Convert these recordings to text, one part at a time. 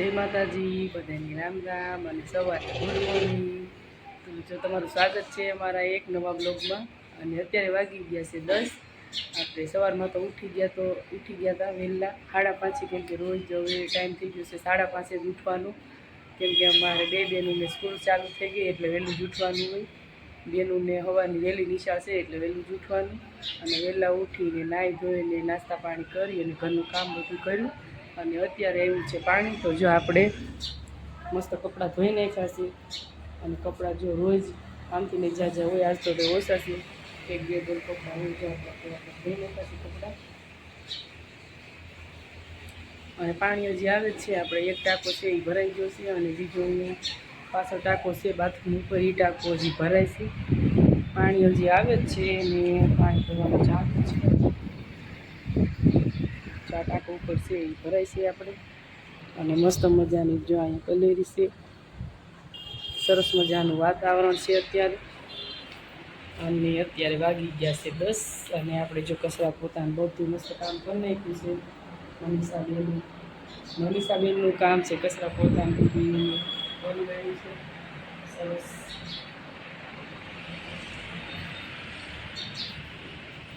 જય માતાજી બધાની રામ રામ અને સવારે ગુડ મોર્નિંગ. તો જો તમારું સ્વાગત છે અમારા એક નવા બ્લોગમાં. અને અત્યારે વાગી ગયા છે દસ. આપણે સવારમાં તો ઉઠી ગયા તો ઉઠી ગયા હતા વહેલા. સાડા પાંચે કેમ કે રોજ હવે ટાઈમ થઈ ગયો છે સાડા પાંચે જ ઉઠવાનું. કેમ કે અમારે બે બહેનોને સ્કૂલ ચાલુ થઈ ગઈ એટલે વહેલું જ ઉઠવાનું હોય. બહેનોને હવાની વહેલી નિશાળ છે એટલે વહેલું જ ઉઠવાનું. અને વહેલા ઉઠીને નાહી ધોઈને નાસ્તા પાણી કરી અને ઘરનું કામ બધું કર્યું. અને અત્યારે આવ્યું છે પાણી. તો જો આપણે મસ્ત કપડાં ધોઈ નાખ્યા અને કપડાં જો રોજ આમથી ને જ્યાં હોય આજ તો ઓછા છે. એક, બે બોલ કપડાં હોય જો ધોઈ નાખ્યા છે કપડાં. અને પાણી હજી આવે છે, આપણે એક ટાંકો છે એ ભરાઈ ગયો છે અને બીજો પાછો ટાંકો છે, બાથરૂમ ઉપર એ ટાંકો હજી ભરાય છે. પાણી હજી આવે જ છે અને પાણી ભરવાનું ચાલુ છે. ટાંકો ઉપર છે એ ભરાય છે આપણે. અને મસ્ત મજાની જો અહીંયા કલેરી છે. સરસ મજાનું વાતાવરણ છે અત્યારે. અને અત્યારે વાગી ગયા છે દસ અને આપણે જો કચરા પોતાનું બધું મસ્ત કામ કરી નાખ્યું છે. મનીષાબેનનું. મનીષાબેનનું કામ છે કચરા પોતાનું બધું બની રહ્યું છે. સરસ.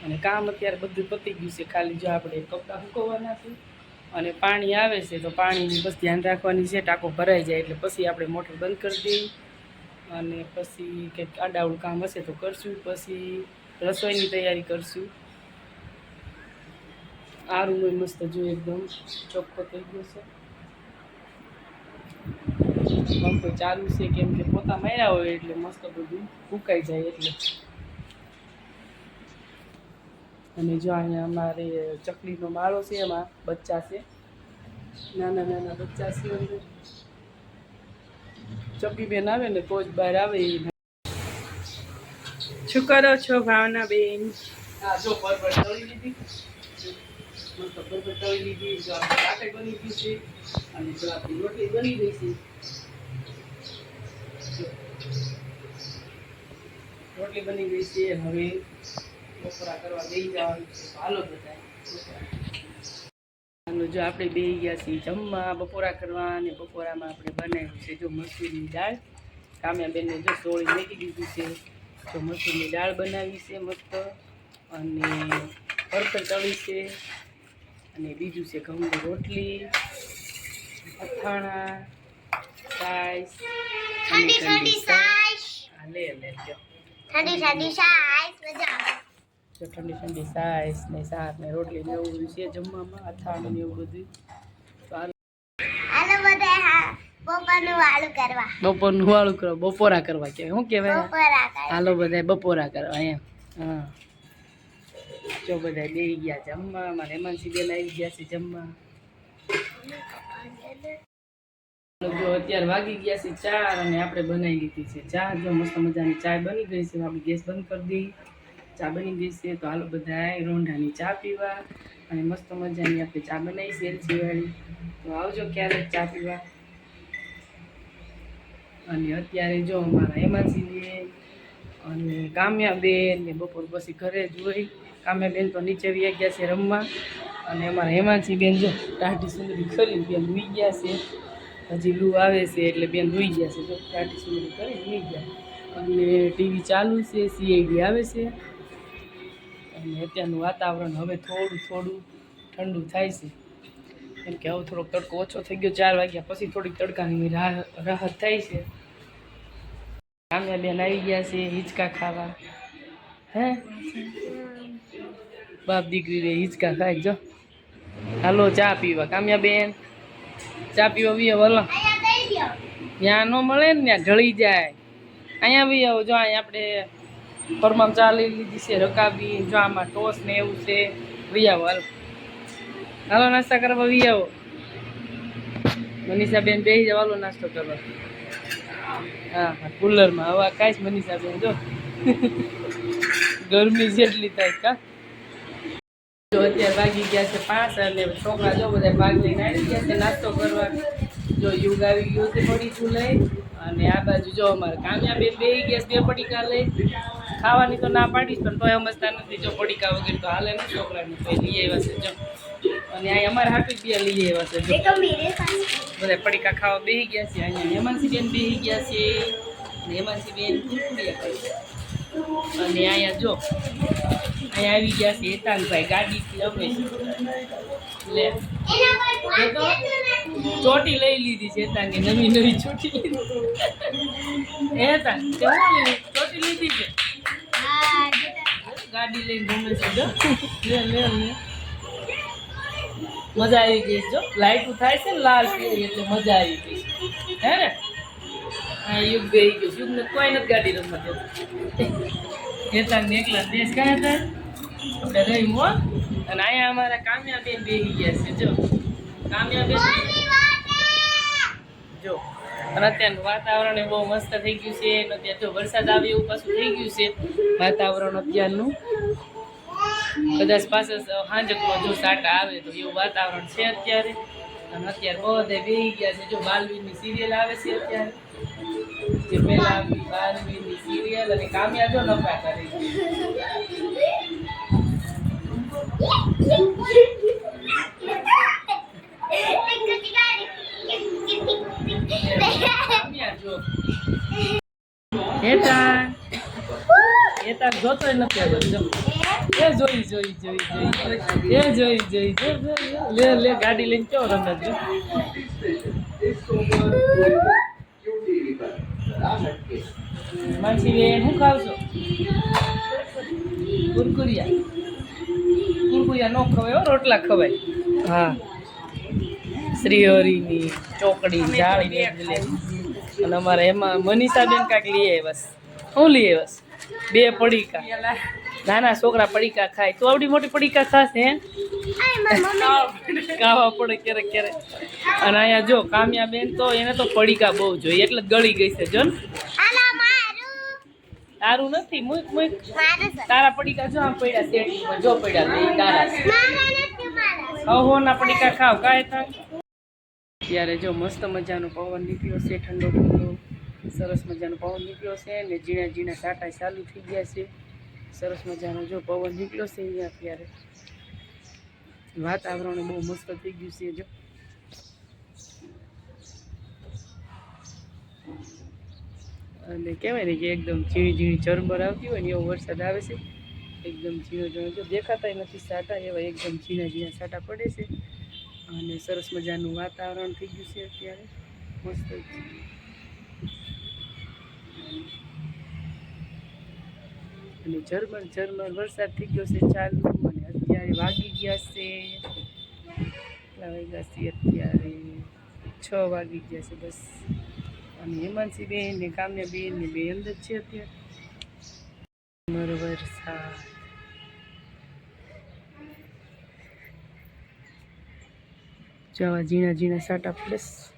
અને કામ અત્યારે બધું પતી ગયું છે. ખાલી જો આપણે કપડાં સૂકવવાના છે અને પાણી આવે છે, તો પાણીની બસ ધ્યાન રાખવાની છે. ટાંકો ભરાઈ જાય એટલે પછી આપણે મોટર બંધ કરી દઈએ. અને પછી કંઈક આડાવડું કામ હશે તો કરશું. પછી રસોઈની તૈયારી કરશું. આ રૂમ મસ્ત જો એકદમ ચોખ્ખો થઈ ગયો છે. પંખો ચાલુ છે, કેમ કે પોતા માર્યા હોય એટલે મસ્ત બધું ફૂંકાઈ જાય એટલે. અને જો અહીંયા અમારે ચકલીનો માળો છે, એમાં બચ્ચા છે. નાના નાના બચ્ચા છે અંદર. ચકી બેન આવે ને તો જ બહાર આવે એ. શું કરો છો ભાવના બેન? હા, જો પરબર તળી લીધી. મસ્ત પરબર તળી લીધી. જો આપણે કાટે બની ગઈ છે અને જો આપણી રોટલી બની ગઈ છે. જો. રોટલી બની ગઈ છે. હવે બપોરા કરવા બેસી જવાનું છે. હાલો બધા હાલો જો આપણે બેસી ગયા છીએ જમવા બપોરા કરવા અને બપોરામાં આપણે બનાવ્યું છે જો મસૂરની દાળ. કામ્યાબેનને જો સોળી મેકી દીધું છે. જો મસૂરની દાળ બનાવી છે મસ્ત. અને પરપર તળી છે. અને બીજું છે ઘઉંની રોટલી અથાણા સાઈસ અને ઠંડી ઠંડી છાશ. સાઈશ હા, લે લે જો ઠંડી ઠંડી સાઈશ મજા આવે. જો ઠંડી ઠંડી સાઈસ ને શાક ને રોટલી ને એવું બધું છે જમવામાં અથાણું ને એવું બધું. બપોરનું વાળું કરવા. કરો બપોરા કરવા કે શું કહેવાય? કરવા. હાલો બધા બપોરા કરવા એમ. હા. જો બધા બે ગયા જમવા મારે હેમાંસી બેન આવી ગયા છે જમવા. જો અત્યારે વાગી ગયા છે ચાર અને આપણે બનાવી લીધી છે ચા. જો મસ્ત મજાની ચા બની ગઈ છે આપણે ગેસ બંધ કરી દઈ ચા બની ગઈ તો હાલો બધા રોંઢાની ચા પીવા અને મસ્ત મજાની આપણે ચા બનાવી છે એલચીવાળી તો આવજો ક્યારેક ચા પીવા. અને અત્યારે જો અમારા હેમાંસી બેન અને કામ્યાબેન ને બપોર પછી ઘરે જ હોય. કામ્યાબેન તો નીચે વ્યા ગયા છે રમવા. અને અમારા હેમાંસી બેન જો ટાઢી સુંદરી ખરી બેન રૂઈ ગયા છે. હજી લૂ આવે છે એટલે બેન ધોઈ ગયા છે. જો ટાઢી સુંદરી કરી ધોઈ ગયા. અને ટીવી ચાલુ છે, સીઆઈડી આવે છે. અને અત્યારનું વાતાવરણ હવે થોડું થોડું ઠંડુ થાય છે. કેમ કે હવે થોડોક તડકો ઓછો થઈ ગયો ચાર વાગ્યા પછી થોડીક તડકાની રાહ- રાહત થાય છે. કામ્યા બેન આવી ગયા છે હિંચકા ખાવા. હે? બાપ દીકરી રે હિંચકા ખાય જો. હાલો ચા પીવા. કામ્યા બેન ચા પીવા બી વલા ત્યાં ન મળે ને ત્યાં ઢળી જાય. અહીંયા બી આવો જો અહીંયા આપણે ફરમામ ચાલી લીધી છે, રકાબી જો આમાં ટોસ ને એવું છે. વી હાલો. હાલો, નાસ્તા કરવા વી મનીષાબેન બે જાવ નાસ્તો કરવા. હા કુલરમાં. હવા કાંઈ જ મનીષાબેન, જો. ગરમી જેટલી થાય, કા? અત્યારે વાગી ગયા છે પાંચ અને છોકરા જો બધા ભાગ લઈને આવી ગયા છે નાસ્તો કરવા. જો યુગ આવી ગયો છે, પડીકું લઈ. અને આ બાજુ જો અમારે કામ્યા બેન બે ગયા છે, બે પડીકા લઈ. ખાવાની તો ના પાડીશ પણ તોય સમજતા નથી જો પડીકા વગેરે તો હાલે ને છોકરાને. તો લઈ આવ્યા છે જો. અને અહીંયા અમારે હાટું બે લઈ આવ્યા છે જો. બધા પડીકા ખાવા બેસી ગયા છે અહીંયા હેમંતસિંહબેન બેહી ગયા છે. અને હેમંતસિંહબેન કુરકુરિયા ખાય અને અહીંયા જો અહીંયા આવી ગયા છે હેતાનભાઈ ગાડીથી અમે. લે. ચોટી લઈ લીધી છે તાંગે નવી નવી ચોટી લીધી. હે તાંગ ચોટી લીધી છે? ગાડી લઈને ગમે છે જો. લે લે લે. મજા આવી ગઈ જો. લાઈટ થાય છે લાલ પીળી એટલે મજા આવી ગઈ હે ને? હા યુગ ગઈ ગયો યુગ ને કોઈ નથી ગાડી રમવા દેતું એકલા ને એકલા દેશ કયા હતા? આપણે રહી હો. અને અહીંયા અમારા કામ્યા બેન બેસી ગયા છે જો. કામ્યા બેન જો. અને અત્યારનું વાતાવરણ એ બહુ મસ્ત થઈ ગયું છે. અને અત્યારે જો વરસાદ આવે એવું પાછું થઈ ગયું છે. વાતાવરણ અત્યારનું. કદાચ પાસે હાંજકમાં જો સાટા આવે તો એવું વાતાવરણ છે અત્યારે. અને અત્યારે બધે બેહી ગયા છે. જો બાલવીરની સિરિયલ આવે છે અત્યારે. જે પહેલા બાલવીરની સિરિયલ અને કામ્યા જો નફા કરે છે કામ્યા જો હેતાન હેતાન જોતોય નથી એ જોઈ જોઈ જોઈ જોઈ એ જોઈ જોઈ. લે લે ગાડી લઈને ચો રમે જો માનસી બેન શું ખાવશો? કુરકુરિયા. કુરકુરિયા નો ખવાય હો રોટલા ખવાય. હા. શ્રીહરીની ચોકડી જાળીની અને અમારે એમાં મનીષા બેન કાંઈક લઈ બસ છે. શું લઈએ છે? બે પડીકા. નાના છોકરા પડીકા ખાય. તું આવડી મોટી પડીકા ખાસ હે? ખાવા પડે ક્યારેક ક્યારેક. અને અહીંયા જો કામ્યા બેન તો એને તો પડીકા બહુ જોઈએ એટલે ગળી ગઈ છે જો તારું નથી મુક મુક. તારા પડીકા જો આમ પડ્યા શેરડીમાં જો પડ્યા બે તારા હવ ના પડીકા ખાવ કાંઈ થાય ત્યારે જો મસ્ત મજાનો પવન નીકળ્યો છે ઠંડો ઠંડો. સરસ મજાનો પવન નીકળ્યો છે ને ઝીણા ઝીણા સાટા ચાલુ થઈ ગયા છે. સરસ મજાનો જો પવન નીકળ્યો છે અહીંયા અત્યારે. વાતાવરણ બહુ મસ્ત થઈ ગયું છે જો. અને કહેવાય ને કે એકદમ ઝીણી ઝીણી ચરબર આવતી હોય ને એવો વરસાદ આવે છે. એકદમ ઝીણો ઝીણો જો દેખાતા નથી સાટા એવા એકદમ ઝીણા ઝીણા સાટા પડે છે. અને સરસ મજાનું વાતાવરણ થઈ ગયું છે અત્યારે. મસ્ત. અને ઝરમર ઝરમર વરસાદ થઈ ગયો છે ચાલુ અને અત્યારે વાગી ગયા છે. અત્યારે? છ વાગી ગયા છે બસ. અને હેમાંસી બેન ને કામ્યા બેન ને બે અંદર છે અત્યારે. વરસાદ. જવા ઝીણા ઝીણા સાટા છે.